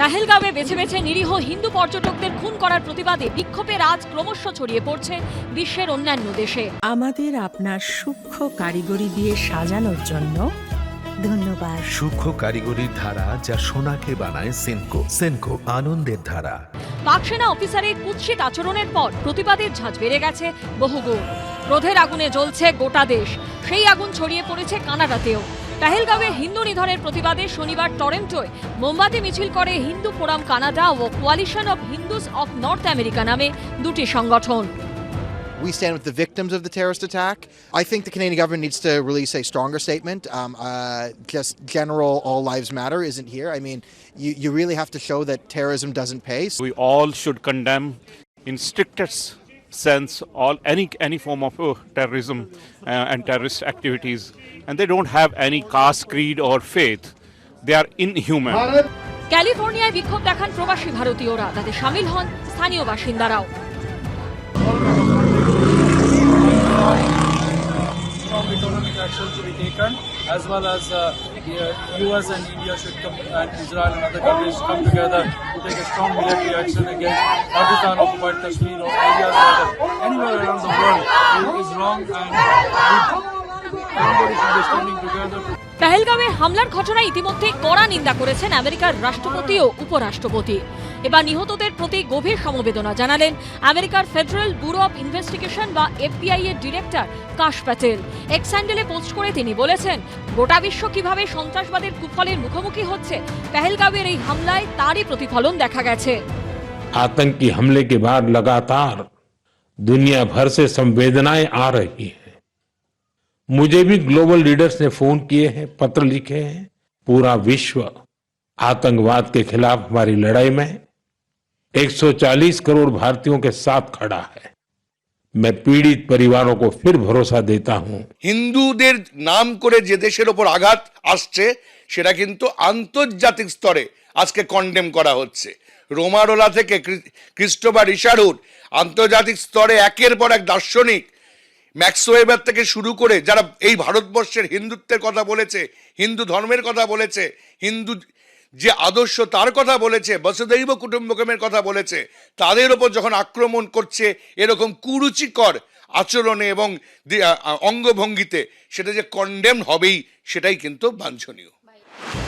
পেহেলগাঁওয়ে বেছে বেছে নিরীহ হিন্দু পর্যটকদের খুন করার প্রতিবাদে বিক্ষোভের আজ ক্রমশ ছড়িয়ে পড়ছে বিশ্বের অন্যান্য দেশে। আমাদের আপনার সূক্ষ্ম কারিগরি দিয়ে সাজানোর জন্য ধন্যবাদ। সূক্ষ্ম কারিগরির ধারা যা সোনাকে বানায় সেনকো সেনকো আনন্দের ধারা। পাক সেনা অফিসারের কুৎসিত আচরণের পর প্রতিবাদের ঝাঁজ বেড়ে গেছে বহুগুণ। ক্রোধের আগুনে জ্বলছে গোটা দেশ। সেই আগুন ছড়িয়ে পড়েছে কানাডাতেও। পেহেলগাঁওয়ে হিন্দু নিধনের প্রতিবাদে শনিবার টরেন্টোয় মোমবাতি মিছিল করে Hindu forum Canada O coalition of Hindus of North America নামে দুটি সংগঠন We stand with the victims of the terrorist attack. I think the Canadian government needs to release a stronger statement. Um, uh, just general all lives matter isn't here. I mean, you, you really have to show that terrorism doesn't pay. we all should condemn in strictest sense all any any form of uh, terrorism uh, and terrorist activities and they don't have any caste creed or faith they are inhuman ক্যালিফোর্নিয়ায় বিক্ষোভ দেখান প্রবাসী ভারতীয়রা তাতে সামিল হন স্থানীয় বাসিন্দারাও strong economic action to be taken, as well as uh, the uh, US and India should come, and Israel and other countries come together to take a strong military action against Pakistan occupied Kashmir or areas where anywhere around the world is- wrong, and everybody should be standing together. to পেহেলগাঁওয়ে হামলার ঘটনায় ইতিমধ্যে কড়া নিন্দা করেছেন আমেরিকার রাষ্ট্রপতি ও উপরাষ্ট্রপতি। এবার নিহতদের প্রতি গভীর সমবেদনা জানালেন আমেরিকার ফেডারেল ব্যুরো অব ইনভেস্টিগেশন বা এফবিআই এর ডিরেক্টর কাশ প্যাটেল। এক্স হ্যান্ডেলে পোস্ট করে তিনি বলেছেন গোটা বিশ্ব কীভাবে সন্ত্রাসবাদের কুফলের মুখোমুখি হচ্ছে পেহেলগাঁওয়ের এই হামলায় তারই প্রতিফলন দেখা গেছে। आतंकी हमले के बाद लगातार दुनिया भर से संवेदनाएं आ रही हैं मुझे भी ग्लोबल लीडर्स ने फोन किए हैं पत्र लिखे हैं पूरा विश्व आतंकवाद के खिलाफ हमारी लड़ाई में 140 करोड़ भारतीयों के साथ खड़ा है मैं पीड़ित परिवारों को फिर भरोसा देता हूं হিন্দুদের নাম করে যে দেশের ওপর আঘাত আসছে সেটা কিন্তু আন্তর্জাতিক স্তরে আজকে কন্ডেম করা হচ্ছে রোমারোলা থেকে ক্রি- ক্রিস্টোফার রিশার্ডউড আন্তর্জাতিক স্তরে একের পর এক দার্শনিক ম্যাক্সওয়েবার থেকে শুরু করে যারা এই ভারতবর্ষের হিন্দুত্বের কথা বলেছে, হিন্দু ধর্মের কথা বলেছে, হিন্দু যে আদর্শ তার কথা বলেছে, বসুদৈব কুটুম্বকমের কথা বলেছে, তাদের ওপর যখন আক্রমণ করছে এরকম কুরুচিকর আচরণে এবং অঙ্গভঙ্গিতে সেটা যে কন্ডেম হবেই, সেটাই কিন্তু বাঞ্ছনীয়।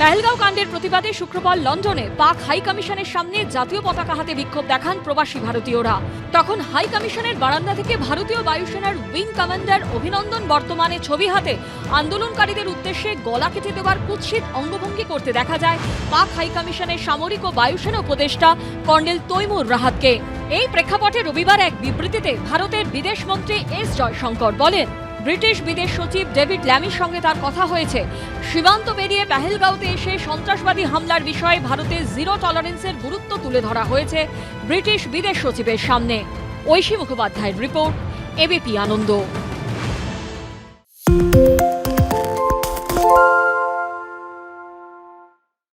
পেহেলগাঁও কাণ্ডের প্রতিবাদে শুক্রবার লন্ডনে পাক হাই কমিশনের সামনে জাতীয় পতাকা হাতে বিক্ষোভ দেখান প্রবাসী ভারতীয়রা। তখন হাই কমিশনের বারান্দা থেকে ভারতীয় বায়ুসেনার উইং কমান্ডার অভিনন্দন বর্তমানে ছবি হাতে। আন্দোলনকারীদের উদ্দেশ্যে গলা কেটে দেওয়ার কুৎসিত অঙ্গভঙ্গি করতে দেখা যায় পাক হাই কমিশনের সামরিক ও বায়ুসেনা উপদেষ্টা কর্নেল তৈমুর রাহাতকে। এই প্রেক্ষাপটে রবিবার এক বিবৃতিতে ভারতের বিদেশ মন্ত্রী এস জয়শঙ্কর বলেন ব্রিটিশ বিদেশ সচিব ডেভিড ল্যামির সঙ্গে তার কথা হয়েছে। সীমান্ত পেরিয়ে পেহেলগাঁওতে এসে সন্ত্রাসবাদী হামলার বিষয়ে ভারতের জিরো টলারেন্সের গুরুত্ব তুলে ধরা হয়েছে ব্রিটিশ বিদেশ সচিবের সামনে। ঐশী মুখোপাধ্যায়ের রিপোর্ট, এবিপি আনন্দ।